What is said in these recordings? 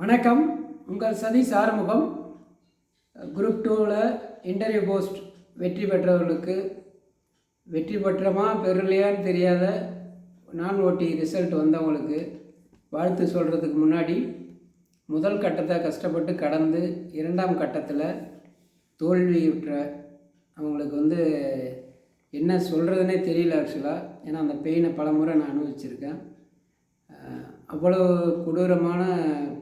வணக்கம். உங்கள் சதீஷ் ஆறுமுகம். குரூப் டூவில் இன்டர்வியூ போஸ்ட் வெற்றி பெற்றவர்களுக்கு வெற்றி பெற்றமா பெறலையான்னு தெரியாத நான் ஓட்டி ரிசல்ட் வந்தவங்களுக்கு வாழ்த்து சொல்கிறதுக்கு முன்னாடி முதல் கட்டத்தை கஷ்டப்பட்டு கடந்து இரண்டாம் கட்டத்தில் தோல்வியுற்ற அவங்களுக்கு வந்து என்ன சொல்கிறதுனே தெரியல ஆக்சுவலாக ஏன்னா அந்த பெயினை பல முறை நான் அனுபவிச்சிருக்கேன். அவ்வளோ கொடூரமான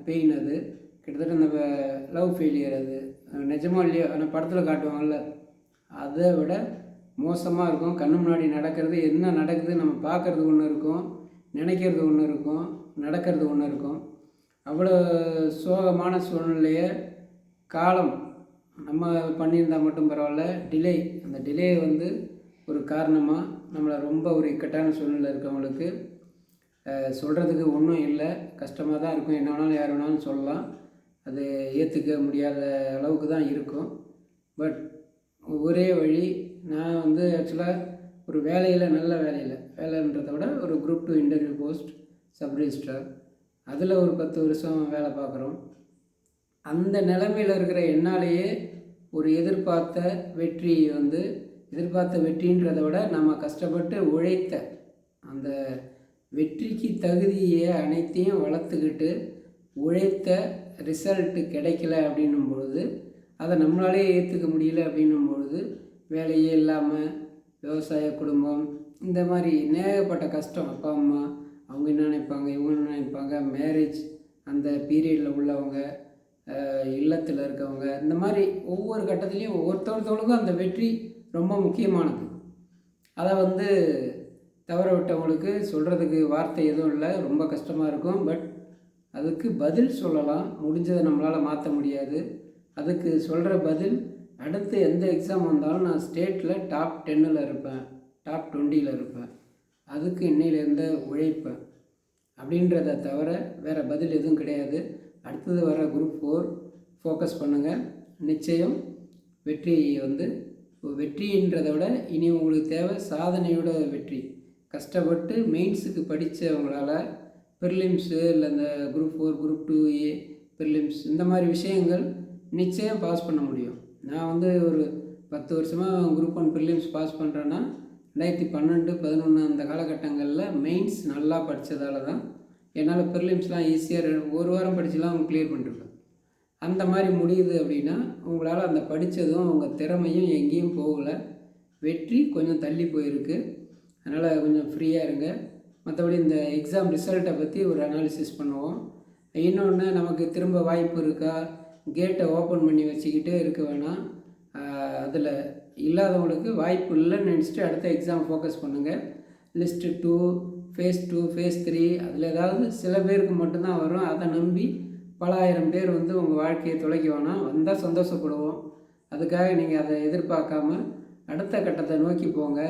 பெயின் அது. கிட்டத்தட்ட அந்த லவ் ஃபெயிலியர் அது. நிஜமோ நிஜமா இல்லையோ? அந்த படத்தில் காட்டுவாங்கல்ல. அதை விட மோசமாக இருக்கும். கண்ணு முன்னாடி நடக்கிறது என்ன நடக்குது நம்ம பார்க்குறது ஒன்று இருக்கும். நினைக்கிறது ஒன்று இருக்கும். நடக்கிறது ஒன்று இருக்கும். அவ்வளோ சோகமான சூழ்நிலையை காலம் நம்ம பண்ணியிருந்தால் மட்டும் பரவாயில்ல. டிலே அந்த டிலே வந்து ஒரு காரணமாக நம்மளை ரொம்ப ஒரு இக்கட்டான சூழ்நிலை இருக்கவங்களுக்கு சொல்கிறதுக்கு ஒன்றும் இல்லை. கஷ்டமாக தான் இருக்கும். என்ன வேணாலும் யார் வேணாலும் சொல்லலாம். அது ஏற்றுக்க முடியாத அளவுக்கு தான் இருக்கும். பட் ஒரே வழி நான் வந்து ஆக்சுவலாக ஒரு வேலையில் நல்ல வேலையில் வேலைன்றத விட ஒரு குரூப் டூ இன்டர்வியூ போஸ்ட் சப் அதில் ஒரு பத்து வருஷம் வேலை பார்க்குறோம். அந்த நிலமையில் இருக்கிற என்னாலேயே ஒரு எதிர்பார்த்த வெற்றி வந்து எதிர்பார்த்த வெற்றின்றதை விட நம்ம கஷ்டப்பட்டு உழைத்த அந்த வெற்றிக்கு தகுதியை அனைத்தையும் வளர்த்துக்கிட்டு உழைத்த ரிசல்ட்டு கிடைக்கல அப்படின்னும் பொழுது அதை நம்மளாலே ஏற்றுக்க முடியல அப்படின்னும் பொழுது வேலையே இல்லாமல் விவசாய குடும்பம் இந்த மாதிரி நேகப்பட்ட கஷ்டம். அப்பா அம்மா அவங்க என்ன நினைப்பாங்க இவங்க என்ன நினைப்பாங்க மேரேஜ் அந்த பீரியடில் உள்ளவங்க இல்லத்தில் இருக்கவங்க இந்த மாதிரி ஒவ்வொரு கட்டத்துலேயும் ஒவ்வொருத்தொருத்தவங்களுக்கும் அந்த வெற்றி ரொம்ப முக்கியமானது. அதை வந்து தவற விட்டவங்களுக்கு சொல்கிறதுக்கு வார்த்தை எதுவும் இல்லை ரொம்ப கஷ்டமாக இருக்கும். பட் அதுக்கு பதில் சொல்லலாம். முடிஞ்சதை நம்மளால் மாற்ற முடியாது. அதுக்கு சொல்கிற பதில் அடுத்து எந்த எக்ஸாம் வந்தாலும் நான் ஸ்டேட்டில் டாப் டென்னில் இருப்பேன். டாப் டுவெண்ட்டியில் இருப்பேன். அதுக்கு இன்னையிலேருந்து உழைப்பேன். அப்படின்றத தவிர வேறு பதில் எதுவும் கிடையாது. அடுத்தது வர குரூப் ஃபோர் ஃபோக்கஸ் பண்ணுங்கள் நிச்சயம் வெற்றி வந்து வெற்றின்றதை விட இனி உங்களுக்கு தேவை சாதனையோட வெற்றி. கஷ்டப்பட்டு மெயின்ஸுக்கு படித்தவங்களால் ப்ரிலிம்ஸு இல்லை இந்த group four group two A prelims இந்த மாதிரி விஷயங்கள் நிச்சயம் பாஸ் பண்ண முடியும். நான் வந்து ஒரு பத்து வருஷமாக குரூப் ஒன் ப்ரிலிம்ஸ் பாஸ் பண்ணுறேன்னா ரெண்டாயிரத்தி பன்னெண்டு பதினொன்று அந்த காலகட்டங்களில் மெயின்ஸ் நல்லா படித்ததால தான் என்னால் ப்ரிலிம்ஸ்லாம் ஈஸியாக ஒரு வாரம் படிச்சுலாம் கிளியர் பண்ணிருப்பேன் அந்த மாதிரி முடியுது அப்படின்னா உங்களால் அந்த படித்ததும் உங்கள் திறமையும் எங்கேயும் போகலை. வெற்றி கொஞ்சம் தள்ளி போயிருக்கு. அதனால் கொஞ்சம் ஃப்ரீயாக இருங்க. மற்றபடி இந்த எக்ஸாம் ரிசல்ட்டை பற்றி ஒரு அனாலிசிஸ் பண்ணுவோம். இன்னொன்று நமக்கு திரும்ப வாய்ப்பு இருக்கா? கேட்டை ஓப்பன் பண்ணி வச்சுக்கிட்டே இருக்க வேணாம். அதில் இல்லாதவங்களுக்கு வாய்ப்பு இல்லைன்னு நினச்சிட்டு அடுத்த எக்ஸாம் ஃபோக்கஸ் பண்ணுங்கள் list two phase two phase three அதில் ஏதாவது சில பேருக்கு மட்டும்தான் வரும். அதை நம்பி பல ஆயிரம் பேர் வந்து உங்கள் வாழ்க்கையை தொலைக்க வேணாம். வந்தால் சந்தோஷப்படுவோம். அதுக்காக நீங்கள் அதை எதிர்பார்க்காம அடுத்த கட்டத்தை நோக்கி போங்க.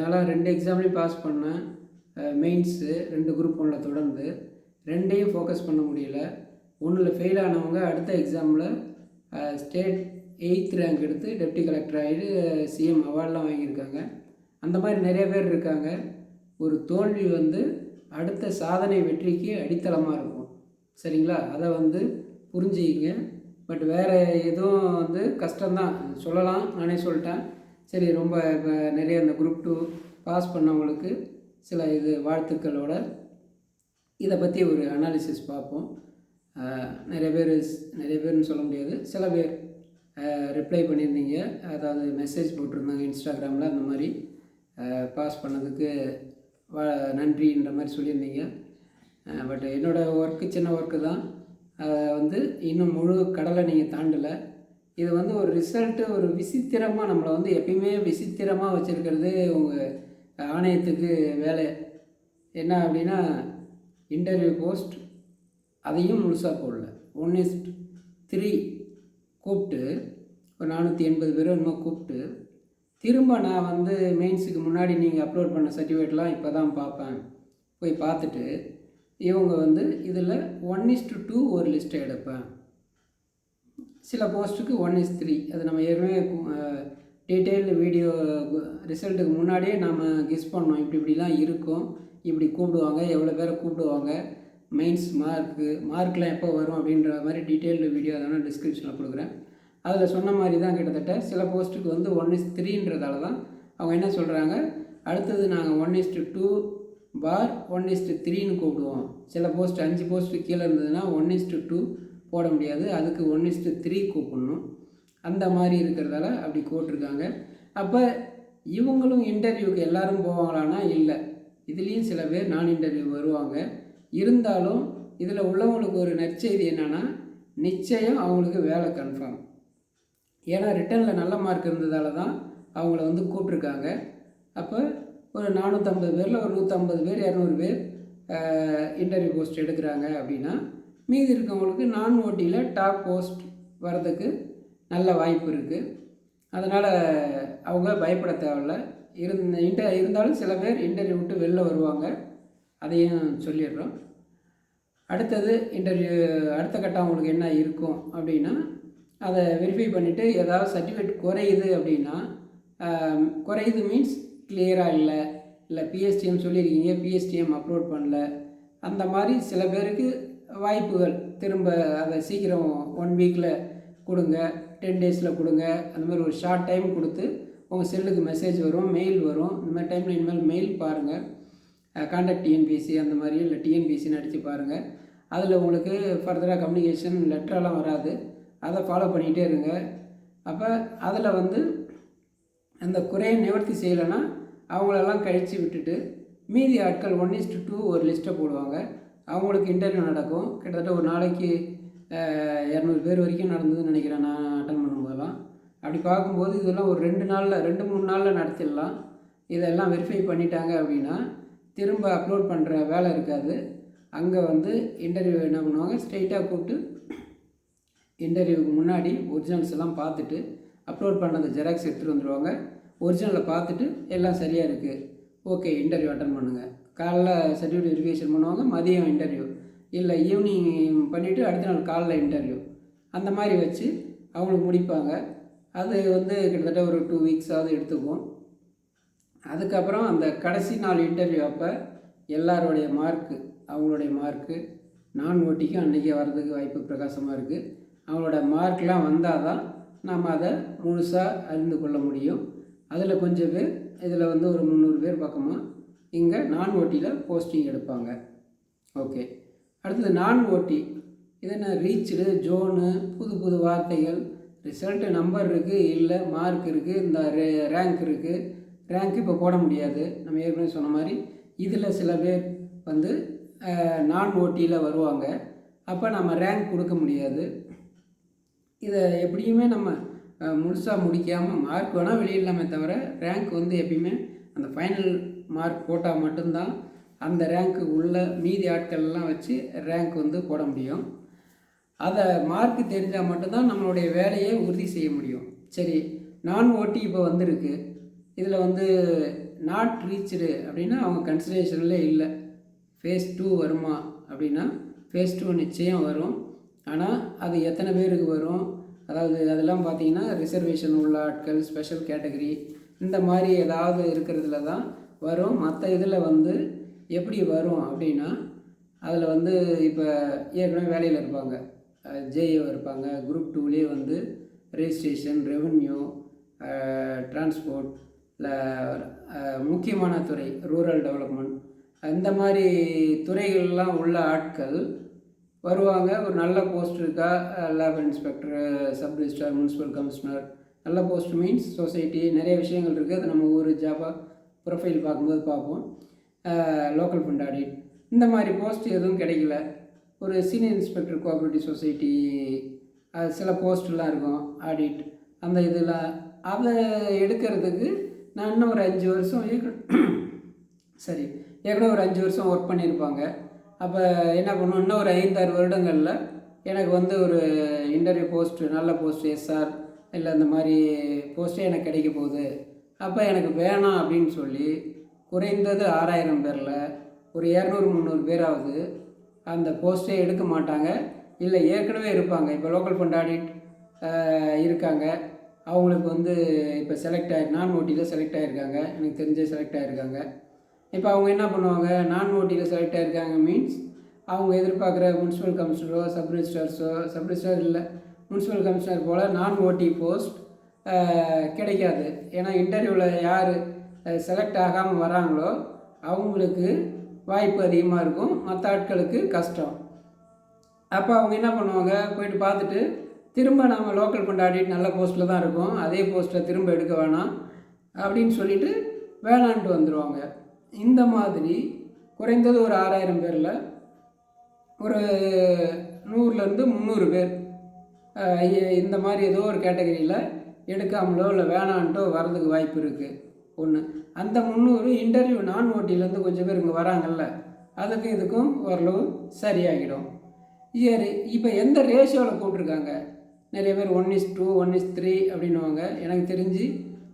நல்லா ரெண்டு எக்ஸாம்லேயும் பாஸ் பண்ணேன். மெயின்ஸு ரெண்டு குரூப் ஒன்றில் தொடர்ந்து. ரெண்டையும் ஃபோக்கஸ் பண்ண முடியல. ஒன்றில் ஃபெயில் ஆனவங்க அடுத்த எக்ஸாமில் ஸ்டேட் எயித் ரேங்க் எடுத்து டெப்டி கலெக்டர் ஆகிட்டு சிஎம் அவார்ட்லாம் வாங்கியிருக்காங்க. அந்த மாதிரி நிறைய பேர் இருக்காங்க. ஒரு தோல்வி வந்து அடுத்த சாதனை வெற்றிக்கு அடித்தளமாக இருக்கும். சரிங்களா? அதை வந்து புரிஞ்சுக்கிங்க. பட் வேறு எதுவும் வந்து கஷ்டம்தான். சொல்லலாம். நானே சொல்லிட்டேன். சரி ரொம்ப இப்போ நிறைய இந்த குரூப் டூ பாஸ் பண்ணவங்களுக்கு சில இது வாழ்த்துக்களோட இதை பற்றி ஒரு அனாலிசிஸ் பார்ப்போம். நிறைய பேர் நிறைய பேர்னு சொல்ல முடியாது. சில பேர் ரிப்ளை பண்ணியிருந்தீங்க. அதாவது மெசேஜ் போட்டிருந்தாங்க இன்ஸ்டாகிராமில் அந்த மாதிரி. பாஸ் பண்ணதுக்கு வா நன்றின்ற மாதிரி சொல்லியிருந்தீங்க. பட் என்னோடய ஒர்க்கு சின்ன ஒர்க்கு தான். அதை வந்து இன்னும் முழு கடலை நீங்கள் தாண்டலை. இது வந்து ஒரு ரிசல்ட்டு ஒரு விசித்திரமாக நம்மளை வந்து எப்பயுமே விசித்திரமாக வச்சுருக்கிறது உங்கள் ஆணையத்துக்கு வேலை. என்ன அப்படின்னா இன்டர்வியூ போஸ்ட் அதையும் முழுசாக போடல. ஒன் இஸ் த்ரீ கூப்பிட்டு ஒரு நானூற்றி எண்பது பேரும் என்னமோ கூப்பிட்டு திரும்ப நான் வந்து மெயின்ஸுக்கு முன்னாடி நீங்கள் அப்லோட் பண்ண சர்டிஃபிகேட்லாம் இப்போ தான் பார்ப்பேன். போய் பார்த்துட்டு இவங்க வந்து இதில் ஒன் இஸ்டு டூ ஒரு லிஸ்ட்டை எடுப்பேன். சில போஸ்ட்டுக்கு ஒன் இஸ் த்ரீ அது நம்ம ஏற்கனவே டீட்டெயில்டு வீடியோ ரிசல்ட்டுக்கு முன்னாடியே நம்ம கெஸ் பண்ணோம் இப்படி இப்படிலாம் இருக்கும். இப்படி கூப்பிடுவாங்க எவ்வளோ பேரை கூப்பிடுவாங்க மெயின்ஸ் மார்க்கு மார்க்லாம் எப்போ வரும் அப்படின்ற மாதிரி டீட்டெயில்டு வீடியோ அதனால் டிஸ்கிரிப்ஷனில் கொடுக்குறேன். அதில் சொன்ன மாதிரி தான் கிட்டத்தட்ட சில போஸ்ட்டுக்கு வந்து ஒன் இஸ் த்ரீன்றதால தான் அவங்க என்ன சொல்கிறாங்க அடுத்தது நாங்கள் ஒன் இஸ்டு டூ பார் ஒன் இஸ்டு த்ரீன்னு கூப்பிடுவோம். சில போஸ்ட் அஞ்சு போஸ்ட்டு கீழே இருந்ததுன்னா ஒன் இஸ்டு டூ போட முடியாது. அதுக்கு ஒன் இஸ்டு த்ரீ கூப்பிடணும். அந்த மாதிரி இருக்கிறதால அப்படி கூப்பிட்ருக்காங்க அப்போ இவங்களும் இன்டர்வியூக்கு எல்லாரும் போவாங்களான்னா இல்லை. இதுலேயும் சில பேர் நான் இன்டர்வியூ வருவாங்க. இருந்தாலும் இதில் உள்ளவங்களுக்கு ஒரு நற்செய்தி என்னென்னா நிச்சயம் அவங்களுக்கு வேலை கன்ஃபார்ம் ஏன்னா ரிட்டனில் நல்ல மார்க் இருந்ததால தான் அவங்கள வந்து கூப்பிட்ருக்காங்க அப்போ ஒரு நானூற்றம்பது பேரில் ஒரு நூற்றம்பது பேர் இரநூறு பேர் இன்டர்வியூ போஸ்ட் எடுக்கிறாங்க அப்படின்னா மீதி இருக்கவங்களுக்கு நான் ஓட்டியில் டாப் போஸ்ட் வர்றதுக்கு நல்ல வாய்ப்பு இருக்குது அதனால் அவங்க பயப்பட தேவையில்ல. இருந்த இன்டர் இருந்தாலும் சில பேர் இன்டர்வியூ விட்டு வெளில வருவாங்க. அதையும் சொல்லிடுறோம். அடுத்தது இன்டர்வியூ அடுத்த கட்டம் அவங்களுக்கு என்ன இருக்கும் அப்படின்னா அதை வெரிஃபை பண்ணிவிட்டு ஏதாவது சர்டிஃபிகேட் குறையுது அப்படின்னா குறையுது மீன்ஸ் கிளியராக இல்லை இல்லை பிஎஸ்டிஎம் சொல்லியிருக்கீங்க பிஎஸ்டிஎம் அப்லோட் பண்ணல. அந்த மாதிரி சில பேருக்கு வாய்ப்புகள். திரும்ப அதை சீக்கிரம் ஒன் வீக்கில் கொடுங்க டென் டேஸில் கொடுங்க. அந்த மாதிரி ஒரு ஷார்ட் டைம் கொடுத்து உங்கள் செல்லுக்கு மெசேஜ் வரும் மெயில் வரும். இந்த மாதிரி டைமில் இனிமேல் மெயில் பாருங்கள் காண்டாக்ட் டிஎன்பிஎஸ்சி அந்த மாதிரி இல்லை டிஎன்பிசின்னு அடித்து பாருங்கள் அதில் உங்களுக்கு ஃபர்தராக கம்யூனிகேஷன் லெட்டரெல்லாம் வராது. அதை ஃபாலோ பண்ணிகிட்டே இருங்க. அப்போ அதில் வந்து அந்த குறையை நிவர்த்தி செய்யலைன்னா அவங்களெல்லாம் கழித்து விட்டுட்டு மீதி ஆட்கள் ஒன் இஸ்ட்டு டூ ஒரு லிஸ்ட்டை போடுவாங்க. அவங்களுக்கு இன்டர்வியூ நடக்கும். கிட்டத்தட்ட ஒரு நாளைக்கு இரநூறு பேர் வரைக்கும் நடந்ததுன்னு நினைக்கிறேன் நான் அட்டன் பண்ணும்போதெல்லாம். அப்படி பார்க்கும்போது இதெல்லாம் ஒரு ரெண்டு நாளில் ரெண்டு மூணு நாளில் நடத்திடலாம். இதெல்லாம் வெரிஃபை பண்ணிட்டாங்க அப்படின்னா திரும்ப அப்லோட் பண்ணுற வேலை இருக்காது. அங்கே வந்து இன்டர்வியூ என்ன பண்ணுவாங்க? ஸ்ட்ரெயிட்டாக கூப்பிட்டு இன்டர்வியூக்கு முன்னாடி ஒரிஜினல்ஸ் எல்லாம் பார்த்துட்டு அப்லோட் பண்ணது ஜெராக்ஸ் எடுத்துகிட்டு வந்துடுவாங்க ஒரிஜினலை பார்த்துட்டு எல்லாம் சரியாக இருக்குது ஓகே இன்டர்வியூ அட்டன் பண்ணுங்கள் காலைல சர்டிஃபிகேட் வெரிஃபிகேஷன் பண்ணுவாங்க மதியம் இன்டர்வியூ இல்லை ஈவினிங் பண்ணிவிட்டு அடுத்த நாள் காலைல இன்டர்வியூ அந்த மாதிரி வச்சு அவங்களுக்கு முடிப்பாங்க. அது வந்து கிட்டத்தட்ட ஒரு டூ வீக்ஸாவது எடுத்துக்கும் அதுக்கப்புறம் அந்த கடைசி நாள் இன்டர்வியூ அப்போ எல்லாருடைய மார்க்கு அவங்களுடைய மார்க்கு நான் ஓட்டிக்கும் அன்றைக்கே வர்றதுக்கு வாய்ப்பு பிரகாசமாக இருக்குது அவங்களோட மார்க்லாம் வந்தால் தான் நாம் அதை முழுசாக அறிந்து கொள்ள முடியும். அதில் கொஞ்சம் பேர் இதில் வந்து ஒரு முந்நூறு பேர் பக்கமாக இங்கே நான் ஓட்டியில் போஸ்டிங் எடுப்பாங்க. ஓகே அடுத்தது நான் ஓட்டி இது என்ன ரீச்சு ஜோனு புது புது வார்த்தைகள் ரிசல்ட்டு நம்பர் இருக்குது இல்லை மார்க் இருக்குது இந்த ரே ரேங்க் இருக்குது ரேங்க் இப்போ போட முடியாது. நம்ம ஏற்கனவே சொன்ன மாதிரி இதில் சில பேர் வந்து நான் ஓட்டியில் வருவாங்க. அப்போ நம்ம ரேங்க் கொடுக்க முடியாது. இதை எப்படியுமே நம்ம முழுசாக முடிக்காமல் மார்க் வேணால் வெளியிடலாமே தவிர ரேங்க் வந்து எப்பயுமே அந்த ஃபைனல் மார்க் போட்டால் மட்டும்தான் அந்த ரேங்க்கு உள்ள மீதி ஆட்கள்லாம் வச்சு ரேங்க் வந்து போட முடியும். அதை மார்க்கு தெரிஞ்சால் மட்டும்தான் நம்மளுடைய வேலையை உறுதி செய்ய முடியும். சரி நான் ஓட்டி இப்போ வந்திருக்கு. இதில் வந்து நாட் ரீச்சடு அப்படின்னா அவங்க கன்சிடரேஷனில் இல்லை. ஃபேஸ் டூ வருமா அப்படின்னா ஃபேஸ் டூ நிச்சயம் வரும். ஆனால் அது எத்தனை பேருக்கு வரும்? அதாவது அதெல்லாம் பார்த்தீங்கன்னா ரிசர்வேஷன் உள்ள ஆட்கள் ஸ்பெஷல் கேட்டகரி இந்த மாதிரி ஏதாவது இருக்கிறதுல தான் வரும். மற்ற இதில் வந்து எப்படி வரும் அப்படின்னா அதில் வந்து இப்போ ஏற்கனவே வேலையில் இருப்பாங்க. ஜேஏ இருப்பாங்க. குரூப் டூலேயே வந்து ரெஜிஸ்ட்ரேஷன் ரெவன்யூ டிரான்ஸ்போர்ட் இல்லை முக்கியமான துறை ரூரல் டெவலப்மெண்ட் இந்த மாதிரி துறைகள்லாம் உள்ள ஆட்கள் வருவாங்க. ஒரு நல்ல போஸ்ட் இருக்கா? Lab inspector sub registrar municipal commissioner நல்ல போஸ்ட் மீன்ஸ் சொசைட்டி நிறைய விஷயங்கள் இருக்குது அது நம்ம ஒரு ஜாபாக ப்ரொஃபைல் பார்க்கும்போது பார்ப்போம். லோக்கல் ஃபண்ட் ஆடிட் இந்த மாதிரி போஸ்ட் எதுவும் கிடைக்கல. ஒரு சீனியர் இன்ஸ்பெக்டர் கோஆப்ரேட்டிவ் சொசைட்டி சில போஸ்ட்லாம் இருக்கும் ஆடிட் அந்த இதெல்லாம் அதை எடுக்கிறதுக்கு நான் இன்னும் ஒரு அஞ்சு வருஷம் சரி ஏற்கனவே ஒரு அஞ்சு வருஷம் ஒர்க் பண்ணியிருப்பாங்க. அப்போ என்ன பண்ணும் இன்னும் ஒரு ஐந்தாறு வருடங்களில் எனக்கு வந்து ஒரு இன்டர்வியூ போஸ்ட்டு நல்ல போஸ்ட் எஸ்ஆர் இல்லை இந்த மாதிரி போஸ்ட்டே எனக்கு கிடைக்க போகுது. அப்போ எனக்கு வேணாம் அப்படின்னு சொல்லி குறைந்தது ஆறாயிரம் பேரில் ஒரு இரநூறு முந்நூறு பேராவது அந்த போஸ்ட்டே எடுக்க மாட்டாங்க. இல்லை ஏற்கனவே இருப்பாங்க. இப்போ லோக்கல் ஃபண்ட் ஆடிட் இருக்காங்க. அவங்களுக்கு வந்து இப்போ செலக்ட் ஆகி நான் ஓட்டியில் செலக்ட் ஆகிருக்காங்க எனக்கு தெரிஞ்ச செலக்ட் ஆகிருக்காங்க இப்போ அவங்க என்ன பண்ணுவாங்க? நான் ஓட்டியில் செலக்ட் ஆகிருக்காங்க மீன்ஸ் அவங்க எதிர்பார்க்குற முனிசிபல் கமிஷனரோ சப் ரிஜிஸ்டர்ஸோ சப் ரிஜிஸ்டர் இல்லை முனிசிபல் கமிஷனர் போல் நான் ஓடி போஸ்ட் கிடைக்காது. ஏன்னா இன்டர்வியூவில் யார் செலக்ட் ஆகாமல் வராங்களோ அவங்களுக்கு வாய்ப்பு அதிகமாக இருக்கும். மற்ற ஆட்களுக்கு கஷ்டம். அப்போ அவங்க என்ன பண்ணுவாங்க? போயிட்டு பார்த்துட்டு திரும்ப நம்ம லோக்கல் கொண்டாடிட்டு நல்ல போஸ்ட்டில் தான் இருக்கும். அதே போஸ்ட்டில் திரும்ப எடுக்க வேணாம் அப்படின்னு சொல்லிட்டு வேணான்ட்டு வந்துடுவாங்க இந்த மாதிரி குறைந்தது ஒரு ஆறாயிரம் பேரில் ஒரு நூறுலேருந்து முந்நூறு பேர் இந்த மாதிரி ஏதோ ஒரு கேட்டகரியில் எடுக்காமலோ இல்லை வேணான்ட்டோ வரதுக்கு வாய்ப்பு இருக்குது ஒன்று அந்த முந்நூறு இன்டர்வியூ நான் ஓட்டிலேருந்து கொஞ்சம் பேர் இங்கே வராங்கல்ல அதுக்கும் இதுக்கும் ஓரளவு சரியாகிடும் சரி இப்போ எந்த ரேஷியோவில் கூப்பிட்ருக்காங்க நிறைய பேர் one is two one is three அப்படின்வாங்க எனக்கு தெரிஞ்சு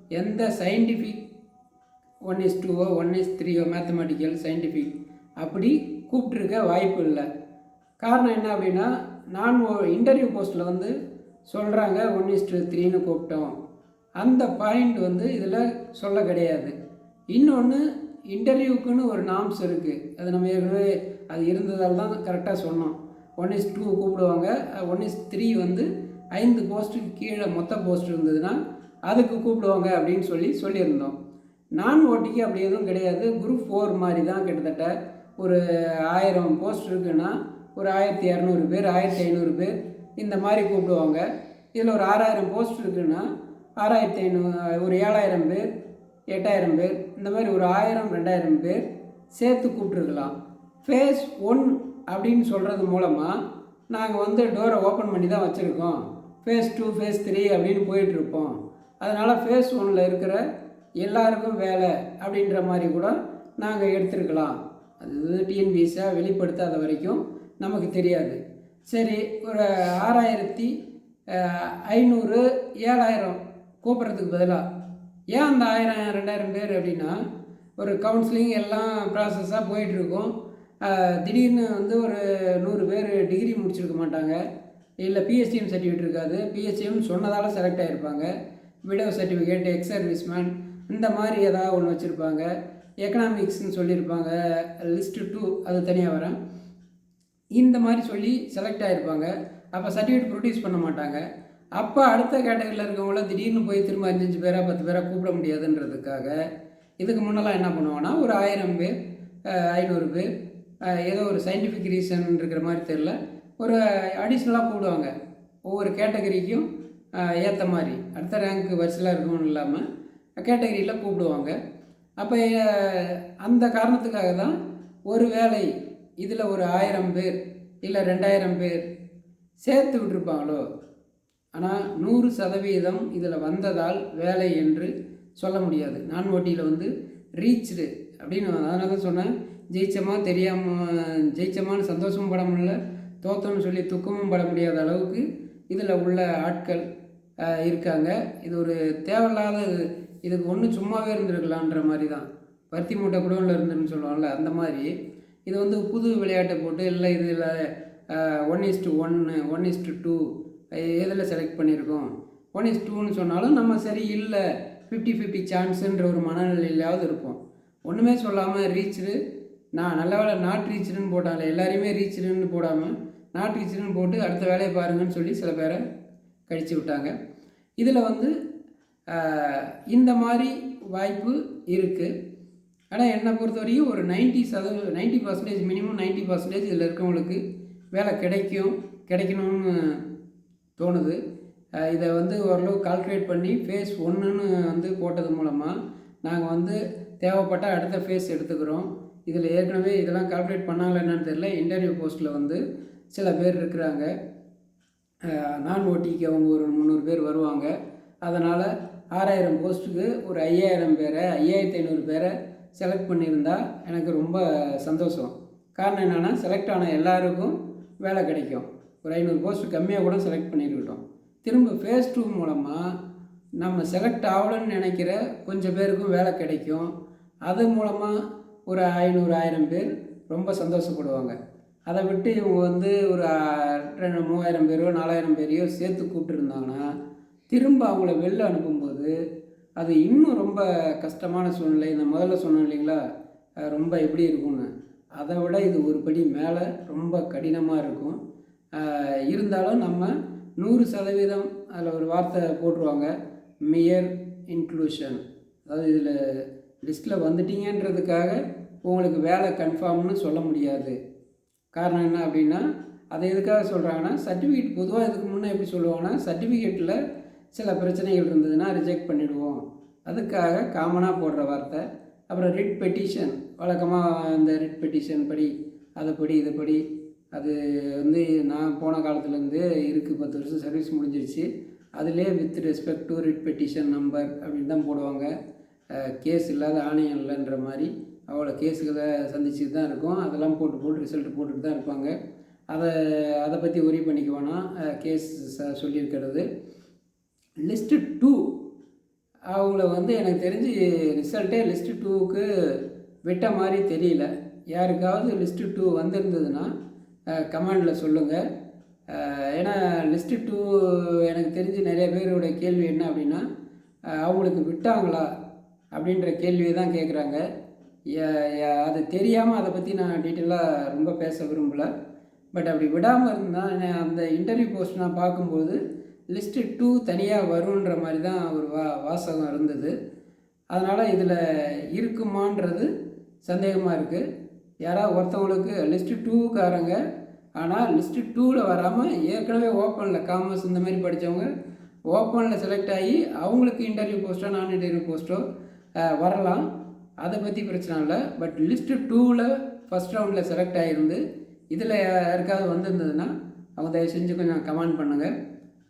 எந்த சயின்டிஃபிக் ஒன் இஸ் டூவோ ஒன் இஸ் த்ரீயோ மேத்தமெட்டிக்கல் சயின்டிஃபிக் அப்படி கூப்பிட்ருக்க வாய்ப்பு இல்லை. காரணம் என்ன அப்படின்னா நான் இன்டர்வியூ போஸ்ட்டில் வந்து சொல்கிறாங்க ஒன் இஸ்டு த்ரீன்னு கூப்பிட்டோம். அந்த பாயிண்ட் வந்து இதில் சொல்ல கிடையாது. இன்னொன்று இன்டர்வியூக்குன்னு ஒரு நாம்ஸ் இருக்குது அது நம்ம ஏற்கனவே அது இருந்ததால் தான் கரெக்டாக சொன்னோம். ஒன் இஸ் டூ கூப்பிடுவாங்க. ஒன் இஸ் த்ரீ வந்து ஐந்து போஸ்ட்டுக்கு கீழே மொத்த போஸ்ட் இருந்ததுன்னா அதுக்கு கூப்பிடுவாங்க அப்படின்னு சொல்லி சொல்லியிருந்தோம். நான் ஓட்டிக்கு அப்படி எதுவும் கிடையாது. குரூப் ஃபோர் மாதிரி தான் கிட்டத்தட்ட ஒரு ஆயிரம் போஸ்ட் இருக்குன்னா ஒரு ஆயிரத்தி இரநூறு பேர் ஆயிரத்தி ஐநூறு பேர் இந்த மாதிரி கூப்பிடுவாங்க. இதில் ஒரு ஆறாயிரம் போஸ்ட் இருக்குன்னா ஆறாயிரத்தி ஐநூறு ஒரு ஏழாயிரம் பேர் எட்டாயிரம் பேர் இந்த மாதிரி ஒரு ஆயிரம் ரெண்டாயிரம் பேர் சேர்த்து கூப்பிட்ருக்கலாம் ஃபேஸ் ஒன் அப்படின்னு சொல்கிறது மூலமாக நாங்கள் வந்து டோரை ஓப்பன் பண்ணி தான் வச்சுருக்கோம். ஃபேஸ் டூ ஃபேஸ் த்ரீ அப்படின்னு போயிட்டுருப்போம். அதனால் ஃபேஸ் ஒனில் இருக்கிற எல்லாருக்கும் வேலை அப்படின்ற மாதிரி கூட நாங்கள் எடுத்துருக்கலாம். அது டிஎன்பிஎஸ்ஸாக வெளிப்படுத்தாத வரைக்கும் நமக்கு தெரியாது. சரி ஒரு ஆறாயிரத்தி ஐநூறு ஏழாயிரம் கூப்பிட்றதுக்கு பதிலாக ஏன் அந்த ஆயிரம் ரெண்டாயிரம் பேர் அப்படின்னா ஒரு கவுன்சிலிங் எல்லாம் ப்ராசஸாக போயிட்டுருக்கும். திடீர்னு வந்து ஒரு நூறு பேர் டிகிரி முடிச்சிருக்க மாட்டாங்க. இல்லை பிஎஸ்டிஎம் சர்டிஃபிகேட் இருக்காது. பிஎஸ்டிஎம் சொன்னதால் செலக்ட் ஆகிருப்பாங்க விடோ சர்டிஃபிகேட் எக்ஸ் சர்வீஸ்மேன் இந்த மாதிரி ஏதாவது ஒன்று வச்சுருப்பாங்க. எக்கனாமிக்ஸ்னு சொல்லியிருப்பாங்க. லிஸ்ட்டு டூ அது தனியாக வரேன். இந்த மாதிரி சொல்லி செலக்ட் ஆகிருப்பாங்க அப்போ சர்டிஃபிகேட் ப்ரொடியூஸ் பண்ண மாட்டாங்க. அப்போ அடுத்த கேட்டகரியில் இருக்கவங்கள திடீர்னு போய் திரும்ப அஞ்சஞ்சு பேராக பத்து பேராக கூப்பிட முடியாதுன்றதுக்காக இதுக்கு முன்னெல்லாம் என்ன பண்ணுவாங்கன்னா ஒரு ஆயிரம் பேர் ஐநூறு பேர் ஏதோ ஒரு சயின்டிஃபிக் ரீசன் இருக்கிற மாதிரி தெரில ஒரு அடிஷ்னலாக கூப்பிடுவாங்க ஒவ்வொரு கேட்டகரிக்கும் ஏற்ற மாதிரி. அடுத்த ரேங்க் வரிசலாக இருக்கணும்னு இல்லாமல் கேட்டகரியில் கூப்பிடுவாங்க. அப்போ அந்த காரணத்துக்காக தான் ஒரு வேலை இதில் ஒரு ஆயிரம் பேர் இல்லை ரெண்டாயிரம் பேர் சேர்த்து விட்டுருப்பாங்களோ? ஆனால் நூறு சதவீதம் இதில் வந்ததால் வேலை என்று சொல்ல முடியாது. நான் ஓட்டியில் வந்து ரீச்டு அப்படின்னு அதனால தான் சொன்னேன். ஜெயிச்சமா தெரியாமல் ஜெயிச்சமான்னு சந்தோஷமும் பட முடியல. தோத்தோன்னு சொல்லி துக்கமும் பட முடியாத அளவுக்கு இதில் உள்ள ஆட்கள் இருக்காங்க. இது ஒரு தேவையில்லாத இதுக்கு ஒன்று சும்மாவே இருந்திருக்கலான்ற மாதிரி தான் பருத்தி மூட்டை குடோனில் இருந்துன்னு சொல்லுவாங்கள்ல அந்த மாதிரி. இது வந்து புது விளையாட்டை போட்டு இல்லை இதில் ஒன் இஸ் டு ஒன்று ஒன் இஸ்டு டூ எதில் செலக்ட் பண்ணியிருக்கோம்? ஒன் இஸ் டூன்னு சொன்னாலும் நம்ம சரி இல்லை ஃபிஃப்டி ஃபிஃப்டி சான்ஸுன்ற ஒரு மனநிலையிலாவது இருப்போம். ஒன்றுமே சொல்லாமல் ரீச்சுடு நான் நல்ல வேலை நாட் ரீச்சருன்னு போட்டாங்க எல்லாரையுமே ரீச்சுடுன்னு போடாமல் நாட் ரீச்சருன்னு போட்டு அடுத்த வேலையை பாருங்கன்னு சொல்லி சில பேரை கழிச்சு விட்டாங்க. இதில் வந்து இந்த மாதிரி வாய்ப்பு இருக்குது ஆனால் என்னை பொறுத்த வரைக்கும் ஒரு நைன்ட்டி சதவீதம் ninety percentage minimum ninety percentage இதில் இருக்கவங்களுக்கு வேலை கிடைக்கும் கிடைக்கணும்னு தோணுது. இதை வந்து ஓரளவு கால்குலேட் பண்ணி ஃபேஸ் ஒன்றுன்னு வந்து போட்டது மூலமாக நாங்கள் வந்து தேவைப்பட்ட அடுத்த ஃபேஸ் எடுத்துக்கிறோம். இதில் ஏற்கனவே இதெல்லாம் கால்குலேட் பண்ணாங்களா என்னன்னு தெரியல. இன்டர்வியூ போஸ்ட்டில் வந்து சில பேர் இருக்கிறாங்க. நான் ஓட்டிக்கு அவங்க ஒரு முந்நூறு பேர் வருவாங்க. அதனால் ஆறாயிரம் போஸ்ட்டுக்கு ஒரு ஐயாயிரம் பேரை ஐயாயிரத்தி ஐநூறு பேரை செலக்ட் பண்ணியிருந்தா எனக்கு ரொம்ப சந்தோஷம். காரணம் என்னென்னா செலக்ட் ஆன எல்லாருக்கும் வேலை கிடைக்கும். ஒரு ஐநூறு போஸ்ட் கம்மியாக கூட செலக்ட் பண்ணியிருக்கட்டும் திரும்ப ஃபேஸ் டூ மூலமாக நம்ம செலக்ட் ஆகலன்னு நினைக்கிற கொஞ்சம் பேருக்கும் வேலை கிடைக்கும். அது மூலமாக ஒரு ஐநூறு ஆயிரம் பேர் ரொம்ப சந்தோஷப்படுவாங்க. அதை விட்டு இவங்க வந்து ஒரு ரெண்டு மூவாயிரம் பேரோ நாலாயிரம் பேரையோ சேர்த்து கூப்பிட்டுருந்தாங்கன்னா திரும்ப அவங்கள வெளில அனுப்பும்போது அது இன்னும் ரொம்ப கஷ்டமான சூழ்நிலை. நான் முதல்ல சொன்னேன் இல்லைங்களா? ரொம்ப எப்படி இருக்கும்னு. அதை விட இது ஒரு படி மேலே ரொம்ப கடினமாக இருக்கும். இருந்தாலும் நம்ம நூறு சதவீதம் அதில் ஒரு வார்த்தை போட்டுருவாங்க. மியர் இன்க்ளூஷன் அதாவது இதில் லிஸ்ட்டில் வந்துட்டீங்கன்றதுக்காக உங்களுக்கு வேலை கன்ஃபார்ம்னு சொல்ல முடியாது. காரணம் என்ன அப்படின்னா அதை எதுக்காக சொல்கிறாங்கன்னா சர்டிஃபிகேட் பொதுவாக இதுக்கு முன்னே எப்படி சொல்லுவாங்கன்னா சர்டிஃபிகேட்டில் சில பிரச்சனைகள் இருந்ததுன்னா ரிஜெக்ட் பண்ணிவிடுவோம் அதுக்காக காமனாக போடுற வார்த்தை. அப்புறம் ரிட் பெட்டிஷன் வழக்கமாக இந்த ரிட் பெட்டிஷன் படி அதை படி இதை படி. அது வந்து நான் போன காலத்துலேருந்து இருக்குது பத்து வருஷம் சர்வீஸ் முடிஞ்சிருச்சு. அதிலே with respect to writ petition number அப்படின்னு தான் போடுவாங்க. கேஸ் இல்லாத ஆணையம் இல்லைன்ற மாதிரி. அவ்வளோ கேஸுகளை சந்திச்சுட்டு தான் இருக்கும். அதெல்லாம் போட்டு போட்டு ரிசல்ட் போட்டுட்டு தான் இருப்பாங்க. அதை அதை பற்றி ஒரி பண்ணிக்க வேணாம். கேஸ் ச சொல்லியிருக்கிறது. லிஸ்ட்டு டூ அவங்கள வந்து எனக்கு தெரிஞ்சு ரிசல்ட்டே லிஸ்ட்டு டூவுக்கு விட்ட மாதிரி தெரியல. யாருக்காவது லிஸ்ட்டு டூ வந்திருந்ததுன்னா கமெண்டில் சொல்லுங்கள் ஏன்னா லிஸ்ட்டு டூ எனக்கு தெரிஞ்சு நிறைய பேருடைய கேள்வி என்ன அப்படின்னா அவங்களுக்கு விட்டாங்களா அப்படின்ற கேள்வியை தான் கேட்குறாங்க அது தெரியாமல் அதை பற்றி நான் டீட்டெயிலாக ரொம்ப பேச விரும்பலை. பட் அப்படி விடாமல் இருந்தால் அந்த இன்டர்வியூ போஸ்ட் நான் பார்க்கும்போது லிஸ்ட்டு டூ தனியாக வருன்ற மாதிரி தான் ஒரு வா வாசகம் இருந்தது. அதனால் இதில் இருக்குமான்றது சந்தேகமாக இருக்குது யாராவது ஒருத்தவங்களுக்கு லிஸ்ட்டு டூக்காரங்க. ஆனால் லிஸ்ட்டு டூவில் வராமல் ஏற்கனவே ஓப்பனில் காமர்ஸ் இந்த மாதிரி படித்தவங்க ஓப்பனில் செலக்ட் ஆகி அவங்களுக்கு இன்டர்வியூ போஸ்ட்டோ நான் இன்டர்வியூ போஸ்ட்டோ வரலாம். அதை பற்றி பிரச்சனை இல்லை. பட் லிஸ்ட்டு டூவில் ஃபஸ்ட் ரவுண்டில் செலக்ட் ஆகிருந்து இதில் யாருக்காவது வந்திருந்ததுன்னா அவங்க தயவு செஞ்சு கொஞ்சம் கமெண்ட் பண்ணுங்கள்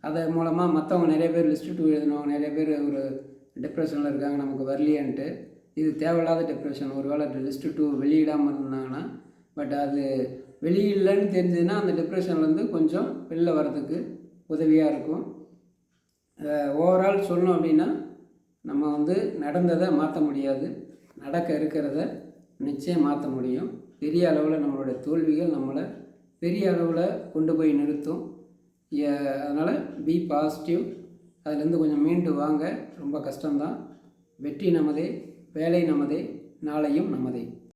அது மூலமாக மற்றவங்க நிறைய பேர் லிஸ்ட்டு டூ எழுதினவங்க நிறைய பேர் ஒரு டிப்ரெஷனில் இருக்காங்க நமக்கு வரலையேன்ட்டு. இது தேவையில்லாத டிப்ரெஷன் ஒரு வேளை லிஸ்ட்டு டூ வெளியிடாமல் இருந்தாங்கன்னா பட் அது வெளியிடலன்னு தெரிஞ்சதுன்னா அந்த டிப்ரெஷன்லேருந்து கொஞ்சம் வெளில வர்றதுக்கு உதவியாக இருக்கும். ஓவரால் சொல்லணும் அப்படின்னா நம்ம வந்து நடந்ததை மாற்ற முடியாது. நடக்க இருக்கிறத நிச்சயம் மாற்ற முடியும். பெரிய அளவில் நம்மளுடைய தோல்விகள் நம்மளை பெரிய அளவில் கொண்டு போய் நிறுத்தும். அதனால் பி பாசிட்டிவ் அதுலேருந்து கொஞ்சம் மீண்டு வாங்க. ரொம்ப கஷ்டம்தான். வெற்றி நமதே வேலை நமதே நாளையும் நமதே.